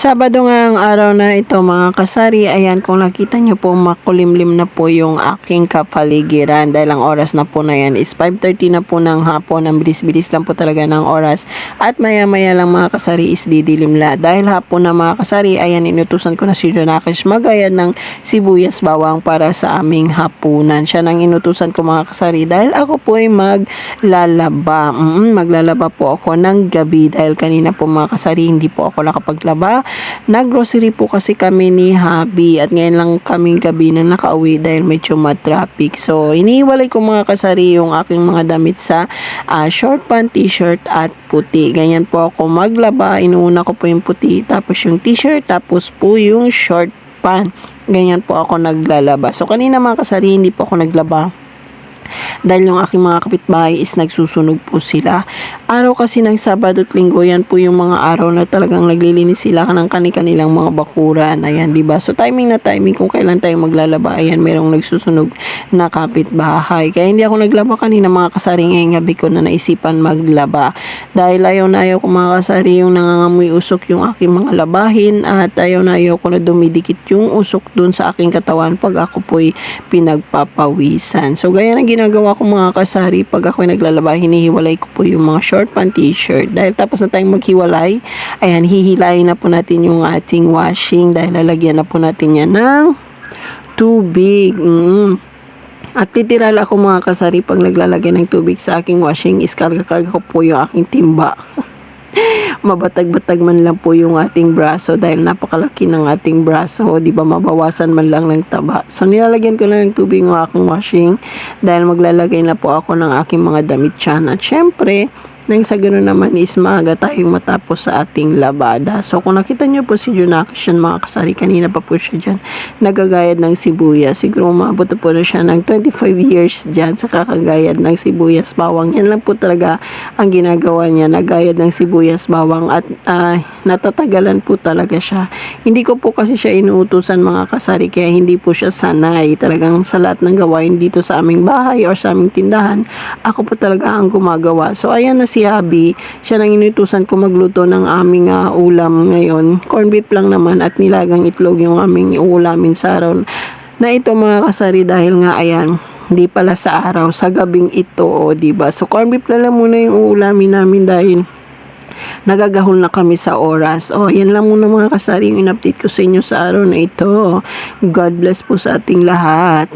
Sabado nga ang araw na ito mga kasari, ayan kung nakita nyo po makulimlim na po yung aking kapaligiran dahil ang oras na po na yan is 5.30 na po ng hapon, ang bilis-bilis lang po talaga ng oras at maya maya lang mga kasari is didilim la. Dahil hapon na mga kasari, ayan inutusan ko na si Jonakish magayad ng sibuyas bawang para sa aming hapunan. Siya nang inutusan ko mga kasari dahil ako po ay maglalaba. Mm, maglalaba po ako ng gabi dahil kanina po mga kasari hindi po ako nakapaglaba Nag-grocery po kasi kami ni Habi at ngayon lang kaming gabi na nakauwi dahil medyo matraffic. So, iniiwalay ko mga kasari yung aking mga damit sa ah, short pant, t-shirt at puti. Ganyan po ako maglaba. Inuuna ko po yung puti, tapos yung t-shirt, tapos po yung short pant. Ganyan po ako naglalaba. So, kanina mga kasari, hindi po ako naglaba dahil yung aking mga kapitbahay is nagsusunog po sila. Araw kasi ng Sabado at Linggo, yan po yung mga araw na talagang naglilinis sila ng kanilang mga bakuran. Ayan, di ba? So timing na timing kung kailan tayo maglalaba, ayan, merong nagsusunog na kapitbahay. Kaya hindi ako naglaba kanina mga kasari ngayong gabi ko na naisipan maglaba. Dahil ayaw na ayaw ko mga kasari yung nangangamoy usok yung aking mga labahin at ayaw na ayaw ko na dumidikit yung usok dun sa aking katawan pag ako po'y pinagpapawisan. So gaya ng ginagawa ko mga kasari pag ako naglalaba, hinihiwalay ko po yung mga short pant t-shirt. Dahil tapos na tayong maghiwalay, ayan, hihilayin na po natin yung ating washing dahil lalagyan na po natin yan ng tubig. Mm. At literal ako mga kasari pag naglalagay ng tubig sa aking washing is karga-karga ko po yung aking timba. mabatag-batag man lang po yung ating braso dahil napakalaki ng ating braso, di ba mabawasan man lang ng taba. So nilalagyan ko na ng tubig ng aking washing dahil maglalagay na po ako ng aking mga damit dyan. At syempre, nang sa ganoon naman is maaga tayong matapos sa ating labada. So kung nakita niyo po si Junakis yan mga kasari, kanina pa po siya dyan, nagagayad ng sibuyas. Siguro umabot po na siya ng 25 years dyan sa kakagayad ng sibuyas bawang. Yan lang po talaga ang ginagawa niya, nagayad ng sibuyas bawang at ah, natatagalan po talaga siya. Hindi ko po kasi siya inuutusan mga kasari kaya hindi po siya sanay. Talagang sa lahat ng gawain dito sa aming bahay or sa aming tindahan, ako po talaga ang gumagawa. So ayan na si Abby, siya nang inutusan ko magluto ng aming ah, ulam ngayon. Corn beef lang naman at nilagang itlog yung aming ulamin sa araw na ito mga kasari dahil nga ayan, hindi pala sa araw, sa gabing ito, o di ba? So corn beef na lang muna yung uulamin namin dahil nagagahol na kami sa oras. O, yan lang muna mga kasari yung in-update ko sa inyo sa araw na ito. God bless po sa ating lahat.